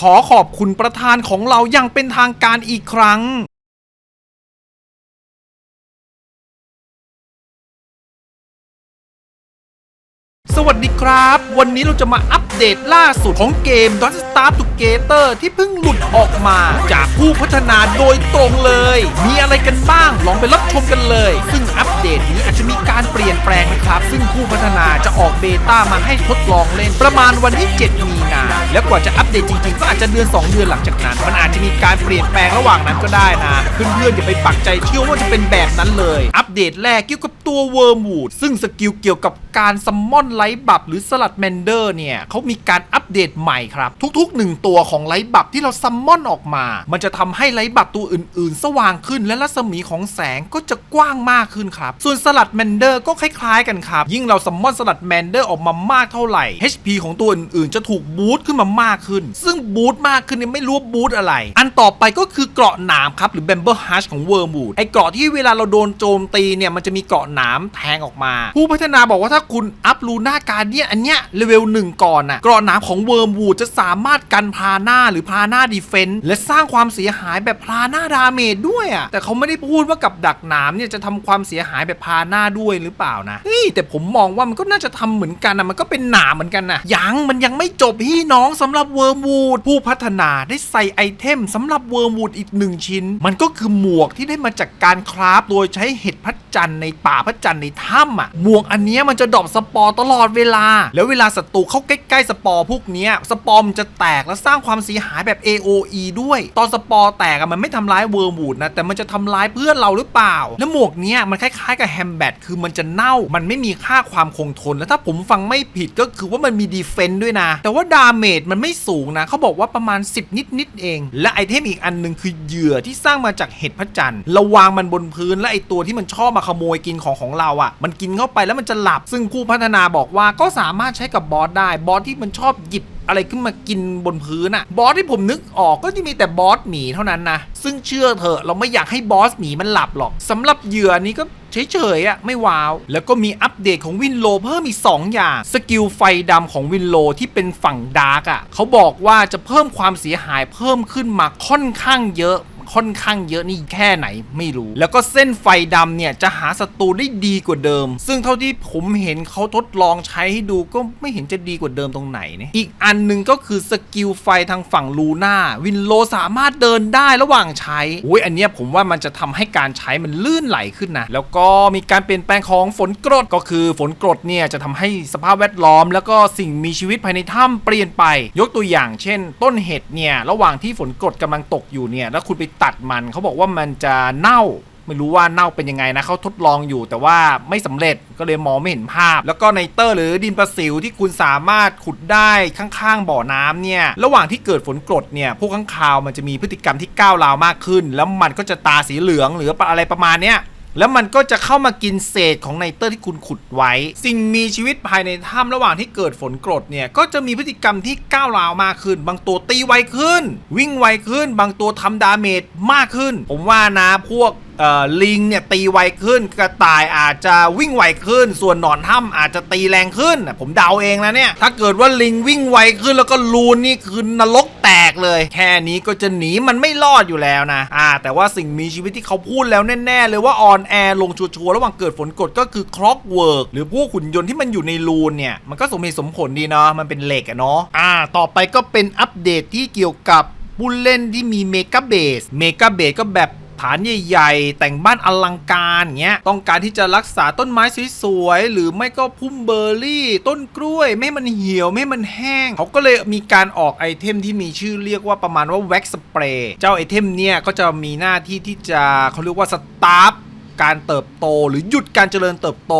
ขอขอบคุณประธานของเราอย่างเป็นทางการอีกครั้งสวัสดีครับ วันนี้เราจะมาอัปเดตล่าสุดของเกม Don't Starve Together ที่เพิ่งหลุดออกมาจากผู้พัฒนาโดยตรงเลย มีอะไรกันบ้างลองไปรับชมกันเลย ซึ่ง เดตนี้อาจจะมีการเปลี่ยนแปลงนะครับ ซึ่งผู้พัฒนาจะออกเบต้ามาให้ทดลองเล่นประมาณวันที่ 7 มีนา แล้วกว่าจะอัปเดตจริงๆ ก็อาจจะเดือน 2 เดือนหลังจากนั้น มันอาจจะมีการเปลี่ยนแปลงระหว่างนั้นก็ได้นะเพื่อนๆอย่าไปปักใจเชื่อว่าจะเป็นแบบนั้นเลย อัปเดตแรกเกี่ยวกับตัวเวิร์มวูดซึ่งสกิลเกี่ยวกับการซัมมอนไลท์บับหรือสลัดแมนเดอร์เนี่ยเขามีการอัปเดตใหม่ครับ ทุกๆ 1 ตัวของไลท์บับที่เราซัมมอนออกมา มันจะทำให้ไลท์บับตัวอื่นๆ สว่างขึ้นและรัศมีของแสงก็จะกว้างมากขึ้นครับ ส่วนสลัดแมนเดอร์ก็คล้ายๆกันครับ ยิ่งเราซัมมอนสลัดแมนเดอร์ออกมามากเท่าไหร่ HP ของตัวอื่นๆ จะถูกบูตขึ้นมามากขึ้น ซึ่งบูตมากขึ้นเนี่ยไม่รู้ว่าบูตอะไร อันต่อไปก็คือเกราะหนามครับหรือแบมเบอร์ฮัชของเวิร์มูดไอเกราะที่เวลาเราโดนโจมตีเนี่ยมันจะมีเกราะหนามแทงออกมา ผู้พัฒนาบอกว่าถ้าคุณอัพลูน่าการเนี่ยอันเนี้ยเลเวลหนึ่งก่อนน่ะกราะหนามของเวิร์มวูดจะสามารถกันพาหน้าหรือพาหน้าดีเฟนต์และสร้างความเสียหายแบบพาหน้าดาเมจด้วยอะแต่เขาไม่ได้พูดว่ากับดักหนามเนี่ยจะทำความเสียหายแบบพาหน้าด้วยหรือเปล่านะเฮ้ยแต่ผมมองว่ามันก็น่าจะทำเหมือนกันนะมันก็เป็นหนามเหมือนกันนะยังมันยังไม่จบพี่น้องสำหรับเวิร์มวูดผู้พัฒนาได้ใส่ไอเทมสำหรับเวิร์มวูดอีกหนึ่งชิ้น มันก็คือหมวกที่ได้มาจากการคราฟโดยใช้เห็ดพระจันทร์ในป่าพระจันทร์ในถ้ำอะหมวกอันนี้มันจะดรอปสปอร์ตลอดเวลา แล้วเวลาศัตรูเข้าใกล้ๆสปอร์พวกนี้สปอร์มจะแตกและสร้างความเสียหายแบบ AOE ด้วย ตอนสปอร์แตกมันไม่ทำร้ายเวิร์มวูดนะแต่มันจะทำร้ายเพื่อนเราหรือเปล่า แล้วหมวกเนี้ยมันคล้ายๆกับแฮมแบทคือมันจะเน่ามันไม่มีค่าความคงทน แล้วถ้าผมฟังไม่ผิดก็คือว่ามันมีดีเฟนต์ด้วยนะ แต่ว่าดาเมจมันไม่สูงนะเขาบอกว่าประมาณ 10 นิดๆเอง และไอเทมอีกอันหนึ่งคือเหยื่อที่สร้างมาจากเห็ดพระจันทร์เราวางมันบนพื้นและไอตัวที่มันชอบมาขโมยกินของของเราอะ่ะ มันกินเข้าไปแล้วมันจะหลับซึ่ึ่งผู้พัฒนาบอกว่าก็สามารถใช้กับบอสได้บอสที่มันชอบหยิบอะไรขึ้นมากินบนพื้นอะบอสที่ผมนึกออกก็จะมีแต่บอสหมีเท่านั้นนะ ซึ่งเชื่อเถอะเราไม่อยากให้บอสหมีมันหลับหรอกสำหรับเหยื่อนี้ก็เฉยๆอะไม่ว้าว แล้วก็มีอัปเดตของวินโลเพิ่มอีก 2 อย่าง สกิลไฟดำของวินโลที่เป็นฝั่งดาร์กอะเขาบอกว่าจะเพิ่มความเสียหายเพิ่มขึ้นมาค่อนข้างเยอะ ค่อนข้างเยอะนี่แค่ไหนไม่รู้ แล้วก็เส้นไฟดำเนี่ยจะหาศัตรูได้ดีกว่าเดิม ซึ่งเท่าที่ผมเห็นเขาทดลองใช้ให้ดูก็ไม่เห็นจะดีกว่าเดิมตรงไหนเนี่ยอีกอันหนึ่งก็คือสกิลไฟทางฝั่งลูน่าวินโลสามารถเดินได้ระหว่างใช้โอ้ยอันเนี้ยผมว่ามันจะทำให้การใช้มันลื่นไหลขึ้นนะแล้วก็มีการเปลี่ยนแปลงของฝนกรดก็คือฝนกรดเนี่ยจะทำให้สภาพแวดล้อม แล้วก็สิ่งมีชีวิตภายในถ้ำเปลี่ยนไป ยกตัวอย่างเช่น ต้นเห็ดเนี่ยระหว่างที่ฝนกรดกำลังตกอยู่เนี่ยแล้วคุณไปตัดมันเขาบอกว่ามันจะเน่าไม่รู้ว่าเน่าเป็นยังไงนะเขาทดลองอยู่แต่ว่าไม่สำเร็จก็เลยมองไม่เห็นภาพ แล้วก็ในเตอร์หรือดินประสิวที่คุณสามารถขุดได้ข้างๆบ่อน้ำเนี่ยระหว่างที่เกิดฝนกรดเนี่ยพวกข้างคาวมันจะมีพฤติกรรมที่ก้าวราวมากขึ้น แล้วมันก็จะตาสีเหลืองหรืออะไรประมาณเนี้ย แล้วมันก็จะเข้ามากินเศษของไนเตอร์ที่คุณขุดไว้ สิ่งมีชีวิตภายในถ้ำระหว่างที่เกิดฝนกรดเนี่ยก็จะมีพฤติกรรมที่ก้าวร้าวมากขึ้น บางตัวตีไวขึ้น วิ่งไวขึ้น บางตัวทำดาเมจมากขึ้น ผมว่านะพวก ลิงเนี่ยตีไวขึ้น กระต่ายอาจจะวิ่งไวขึ้น ส่วนหนอนถ้ำอาจจะตีแรงขึ้น ผมเดาเองนะเนี่ย ถ้าเกิดว่าลิงวิ่งไวขึ้นแล้วก็ลูนนี่คือนรกแตกเลย แค่นี้ก็จะหนีมันไม่รอดอยู่แล้วนะ อ่า แต่ว่าสิ่งมีชีวิตที่เขาพูดแล้วแน่ๆเลยว่าออนแอร์ลงชัวร์ๆระหว่างเกิดฝนกดก็คือคล็อกเวิร์กหรือพวกขุนยนต์ที่มันอยู่ในลูนเนี่ยมันก็สมเหตุสมผลดีเนาะมันเป็นเหล็กอะเนาะอ่า ต่อไปก็เป็นอัปเดตที่เกี่ยวกับผู้เล่นที่มีเมกะเบส เมกะเบสก็แบบ ฐานใหญ่ๆ แต่งบ้านอลังการเงี้ยต้องการที่จะรักษาต้นไม้สวยๆหรือไม่ก็พุ่มเบอร์รี่ ต้นกล้วย ไม่ให้มันเหี่ยว ไม่ให้มันแห้ง เขาก็เลยมีการออกไอเทมที่มีชื่อเรียกว่าประมาณว่าแว็กสเปรย์เจ้าไอเทมเนี่ยก็จะมีหน้าที่ที่จะเขาเรียกว่าสตาร์ฟการเติบโตหรือหยุดการเจริญเติบโต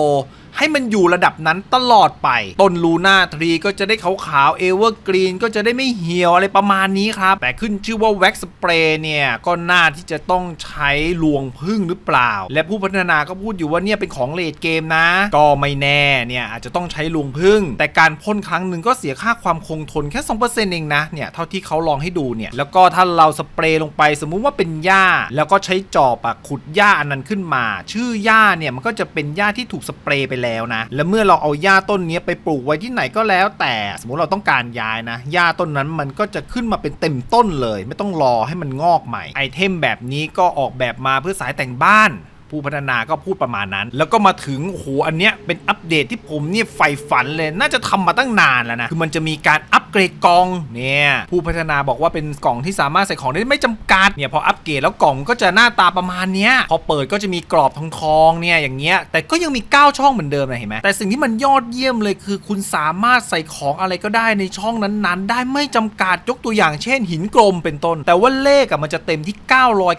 ให้มันอยู่ระดับนั้นตลอดไปต้นลูน่าทรีก็จะได้ขาวๆเอเวอร์กรีนก็จะได้ไม่เหี่ยวอะไรประมาณนี้ครับ แต่ขึ้นชื่อว่าแว็กสเปรย์เนี่ย ก็น่าที่จะต้องใช้ลวงพึ่งหรือเปล่า และผู้พัฒนาก็พูดอยู่ว่าเนี่ยเป็นของเลดเกมนะ ก็ไม่แน่เนี่ยอาจจะต้องใช้ลวงพึ่ง แต่การพ่นครั้งหนึ่งก็เสียค่าความคงทนแค่ 2%เองนะเนี่ยเท่าที่เขาลองให้ดูเนี่ยแล้วก็ถ้าเราสเปรย์ลงไปสมมุติว่าเป็นหญ้า แล้วก็ใช้จอบอะขุดหญ้าอันนั้นขึ้นมา ชื่อหญ้าเนี่ยมันก็จะเป็นหญ้าที่ถูกสเปรย์ไปแล้วแล้วนะ และเมื่อเราเอาหญ้าต้นนี้ไปปลูกไว้ที่ไหนก็แล้ว แต่สมมติเราต้องการย้ายนะหญ้าต้นนั้นมันก็จะขึ้นมาเป็นเต็มต้นเลย ไม่ต้องรอให้มันงอกใหม่ไอเทมแบบนี้ก็ออกแบบมาเพื่อสายแต่งบ้าน ผู้พัฒนาก็พูดประมาณนั้น แล้วก็มาถึงโหอันเนี้ยเป็นอัปเดตที่ผมเนี่ยใฝ่ฝันเลย น่าจะทำมาตั้งนานแล้วนะ คือมันจะมีการอัปเกรดกล่องเนี่ยผู้พัฒนาบอกว่าเป็นกล่องที่สามารถใส่ของได้ไม่จำกัดเนี่ยพออัปเกรดแล้วกล่องก็จะหน้าตาประมาณเนี้ยพอเปิดก็จะมีกรอบทองทองเนี่ยอย่างเงี้ยแต่ก็ยังมี 9 ช่องเหมือนเดิมนะเห็นไหมแต่สิ่งที่มันยอดเยี่ยมเลยคือ คุณสามารถใส่ของอะไรก็ได้ในช่องนั้นๆ ได้ไม่จำกัดยกตัวอย่างเช่น หินกลมเป็นต้น แต่ว่าเลขอะมันจะเต็มที่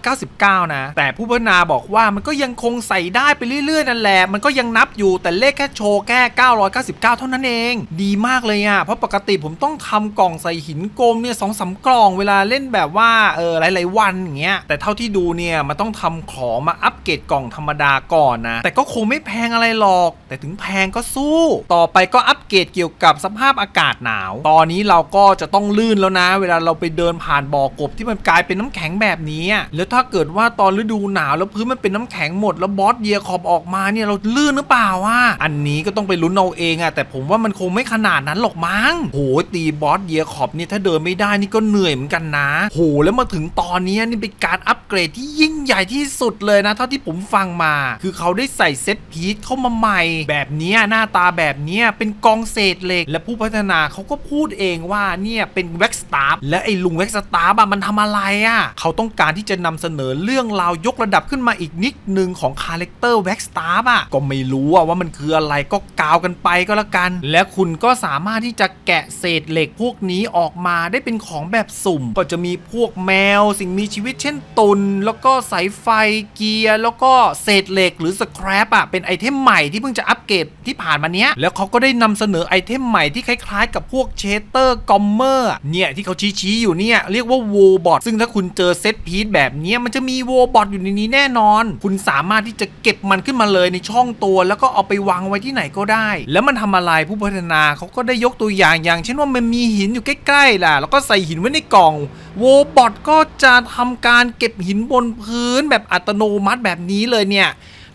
999 นะ แต่ผู้พัฒนาบอกว่ามันก็ยังคงใส่ได้ไปเรื่อยๆนั่นแหละมันก็ยังนับอยู่แต่เลขแค่โชว์แค่ 999 เท่านั้นเอง ดีมากเลยอะเพราะปกติผมต้องทำกล่องใส่หินกลมเนี่ยสองสามกล่องเวลาเล่นแบบว่าเออหลายๆวันอย่างเงี้ยแต่เท่าที่ดูเนี่ยมันต้องทำของมาอัปเกรดกล่องธรรมดาก่อนนะแต่ก็คงไม่แพงอะไรหรอก แต่ถึงแพงก็สู้ ต่อไปก็อัปเกรดเกี่ยวกับสภาพอากาศหนาว ตอนนี้เราก็จะต้องลื่นแล้วนะ เวลาเราไปเดินผ่านบ่อกบที่มันกลายเป็นน้ำแข็งแบบนี้แล้วถ้าเกิดว่าตอนฤดูหนาวแล้วพื้นมันเป็นน้ำแข็งหมดแล้วบอสเยียขอบออกมาเนี่ยเราลื่นหรือเปล่าอะอันนี้ก็ต้องไปลุ้นเอาเองอะแต่ผมว่ามันคงไม่ขนาดนั้นหรอกมั้งโหตีบอสเยียขอบนี่ถ้าเดินไม่ได้นี่ก็เหนื่อยเหมือนกันนะโหแล้วมาถึงตอนนี้นี่เป็นการอัปเกรดที่ยิ่งใหญ่ที่สุดเลยนะเท่าที่ผมฟังมา คือเขาได้ใส่เซตพีทเข้ามาใหม่ แบบนี้หน้าตาแบบนี้เป็นกองเศษเหล็ก และผู้พัฒนาเขาก็พูดเองว่าเนี่ยเป็นแว็กสตาร์และไอ้ลุงแว็กสตาร์มันทำอะไรอะ่ะเขาต้องการที่จะนำเสนอเรื่องราวยกระดับขึ้นมาอีกนิดนึงึ่งของคาแรคเตอร์แว็กสตาร์อะก็ไม่รู้ว่ามันคืออะไรก็กาวกันไปก็แล้วกัน และคุณก็สามารถที่จะแกะเศษเหล็กพวกนี้ออกมาได้เป็นของแบบสุ่ม ก็จะมีพวกแมวสิ่งมีชีวิตเช่นตุน แล้วก็สายไฟเกียร์ แล้วก็เศษเหล็กหรือสแครปอะเป็นไอเทมใหม่ที่เพิ่งจะอัปเกรดที่ผ่านมาเนี้ยแล้วเขาก็ได้นำเสนอไอเทมใหม่ที่คล้ายๆ กับพวกเชสเตอร์กอมเมอร์เนี่ยที่เขาชี้ๆอยู่เนี่ยเรียกว่าโวบอทซึ่งถ้าคุณเจอเซตพีซแบบนี้มันจะมีโวบอทอยู่ในนี้แน่นอน คุณสามารถที่จะเก็บมันขึ้นมาเลยในช่องตัว แล้วก็เอาไปวางไว้ที่ไหนก็ได้ แล้วมันทำอะไรผู้พัฒนาเขาก็ได้ยกตัวอย่างอย่าง เช่นว่ามันมีหินอยู่ใกล้ๆล่ะ แล้วก็ใส่หินไว้ในกล่องโวบอทก็จะทำการเก็บหินบนพื้นแบบอัตโนมัติแบบนี้เลยเนี่ย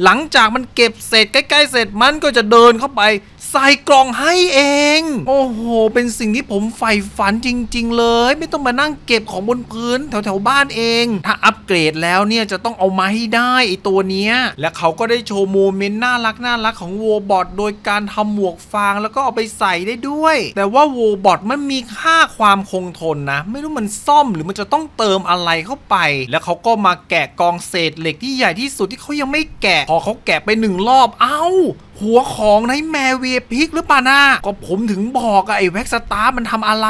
หลังจากมันเก็บเสร็จใกล้ๆเสร็จมันก็จะเดินเข้าไป ใส่กล่องให้เอง โอ้โห เป็นสิ่งที่ผมใฝ่ฝันจริง ๆ เลย ไม่ต้องมานั่งเก็บของบนพื้นแถวๆบ้านเอง ถ้าอัปเกรดแล้วเนี่ยจะต้องเอามาให้ได้ไอตัวเนี้ย และเขาก็ได้โชว์โมเมนต์น่ารักน่ารักของโวบอทโดยการทำหมวกฟางแล้วก็เอาไปใส่ได้ด้วย แต่ว่าโวบอทมันมีค่าความคงทนนะ ไม่รู้มันซ่อมหรือมันจะต้องเติมอะไรเข้าไป แล้วเขาก็มาแกะกองเศษเหล็กที่ใหญ่ที่สุดที่เขายังไม่แกะ พอเขาแกะไปหนึ่งรอบ เอ้าหัวของในแมวเวียพิกหรือปานะก็ผมถึงบอกอะไอ้แว็กสตาร์มันทำอะไร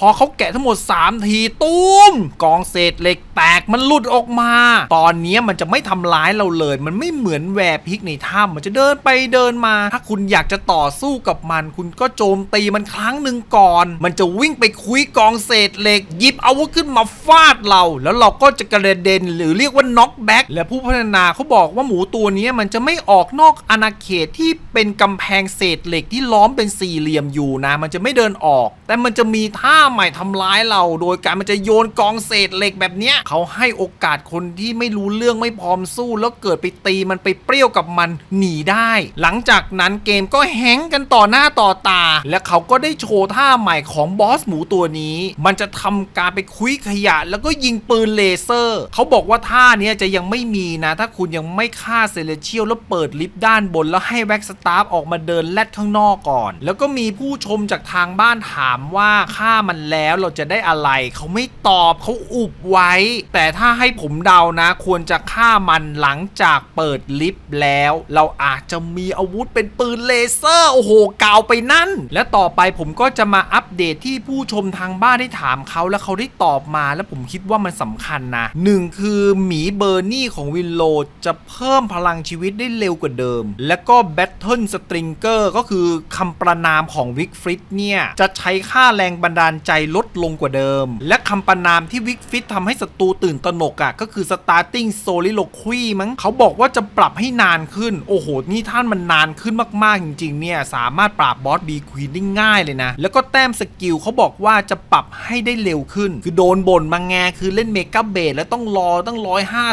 พอเขาแกะทั้งหมด 3 ทีตุ้ม กองเศษเหล็กแตกมันหลุดออกมา ตอนนี้มันจะไม่ทำร้ายเราเลย มันไม่เหมือนแวร์พิกในถ้ำมันจะเดินไปเดินมา ถ้าคุณอยากจะต่อสู้กับมัน คุณก็โจมตีมันครั้งหนึ่งก่อน มันจะวิ่งไปคุยกองเศษเหล็กหยิบอาวุธขึ้นมาฟาดเรา แล้วเราก็จะกระเด็นหรือเรียกว่าน็อกแบ็กและผู้พัฒนาเขาบอกว่าหมูตัวนี้มันจะไม่ออกนอกอาณาเขตที่เป็นกำแพงเศษเหล็กที่ล้อมเป็นสี่เหลี่ยมอยู่นะ มันจะไม่เดินออก แต่มันจะมีท่าใหม่ทำร้ายเรา โดยการมันจะโยนกองเศษเหล็กแบบเนี้ยเขาให้โอกาสคนที่ไม่รู้เรื่องไม่พร้อมสู้ แล้วเกิดไปตีมันไปเปรี้ยวกับมันหนีได้ หลังจากนั้นเกมก็แฮงกันต่อหน้าต่อตา และเขาก็ได้โชว์ท่าใหม่ของบอสหมูตัวนี้ มันจะทำการไปคุยขยะ แล้วก็ยิงปืนเลเซอร์ เขาบอกว่าท่าเนี้ยจะยังไม่มีนะ ถ้าคุณยังไม่ฆ่าเซเลเชียลแล้วเปิดลิฟต์ด้านบนแล้วให้แว็กสตาร์ฟออกมาเดินแลดข้างนอกก่อน แล้วก็มีผู้ชมจากทางบ้านถามว่าฆ่ามันแล้วเราจะได้อะไร เขาไม่ตอบเขาอุบไว้ แต่ถ้าให้ผมเดานะ ควรจะฆ่ามันหลังจากเปิดลิฟต์แล้ว เราอาจจะมีอาวุธเป็นปืนเลเซอร์โอ้โหกาวไปนั่น และต่อไปผมก็จะมาอัปเดตที่ผู้ชมทางบ้านได้ถามเขาแล้วเขาได้ตอบมา แล้วผมคิดว่ามันสำคัญนะหนึ่งคือหมีเบอร์นี่ของวินโลจะเพิ่มพลังชีวิตได้เร็วกว่าเดิม แล้วก็แบทเทิลสตริงเกอร์ก็คือคำประนามของวิกฟริตเนี่ย จะใช้ค่าแรงบันดาลใจลดลงกว่าเดิม และคำประนามที่วิกฟริตทำให้ศัตรูตื่นตระหนกอะ่ะก็คือ starting soliloquy มั้งเขาบอกว่าจะปรับให้นานขึ้น โอ้โห นี่ท่านมันนานขึ้นมาก ๆ จริง ๆ เนี่ย สามารถปราบบอสบีควีนได้ง่ายเลยนะ แล้วก็แต้มสกิลเขาบอกว่าจะปรับให้ได้เร็วขึ้น คือโดนบ่นมาแงคือเล่นเมกาเบสแล้วต้องรอตั้ง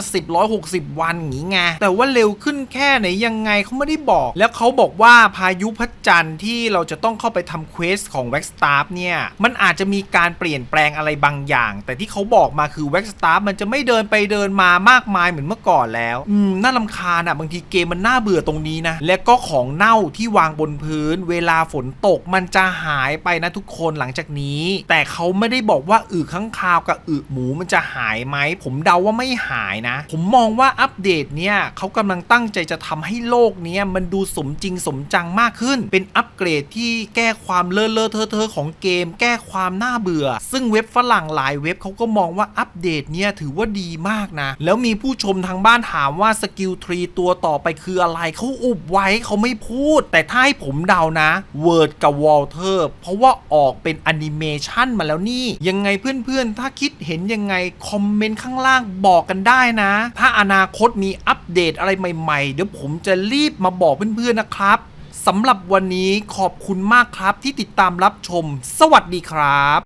150 160 วันอย่างงี้ไงแต่ว่าเร็วขึ้นแค่ไหนยังไงเขาไม่ได้บอกแล้วเขาบอกว่าพายุพัดจันทร์ที่เราจะต้องเข้าไปทำเควสของ w a x s t a r เนี่ย มันอาจจะมีการเปลี่ยนแปลงอะไรบางอย่าง แต่ที่เขาบอกมาคือ w a x s t a r มันจะไม่เดินไปเดินมามากมายเหมือนเมื่อก่อนแล้วอืมน่าลำคาญอะบางทีเกมมันน่าเบื่อตรงนี้นะ และก็ของเน่าที่วางบนพื้น เวลาฝนตกมันจะหายไปนะทุกคนหลังจากนี้ แต่เขาไม่ได้บอกว่าอึข้างคาวกับอึหมูมันจะหายไหม ผมเดาว่าไม่หายนะ ผมมองว่าอัปเดตเนี่ยเขากำลังตั้งใจจะทำให้โลกเนี้ยมันดูสมจริงสมจังมากขึ้น เป็นอัปเกรดที่แก้ความเลอะเลอะเทอะเทอะของเกม แก้ความน่าเบื่อ ซึ่งเว็บฝรั่งหลายเว็บเขาก็มองว่าอัปเดตเนี่ยถือว่าดีมากนะ แล้วมีผู้ชมทางบ้านถามว่าสกิลทรีตัวต่อไปคืออะไรเขาอุบไว้เขาไม่พูด แต่ถ้าให้ผมเดานะเวิร์ดกับวอลเทอร์เพราะว่าออกเป็นแอนิเมชันมาแล้วนี่ ยังไงเพื่อนๆ ถ้าคิดเห็นยังไง คอมเมนต์ข้างล่างบอกกันได้นะ ถ้าอนาคตมีอัปเดตอะไรใหม่ๆ เดี๋ยวผมจะรีบมาบอกเเพื่อนๆนะครับสำหรับวันนี้ขอบคุณมากครับที่ติดตามรับชม สวัสดีครับ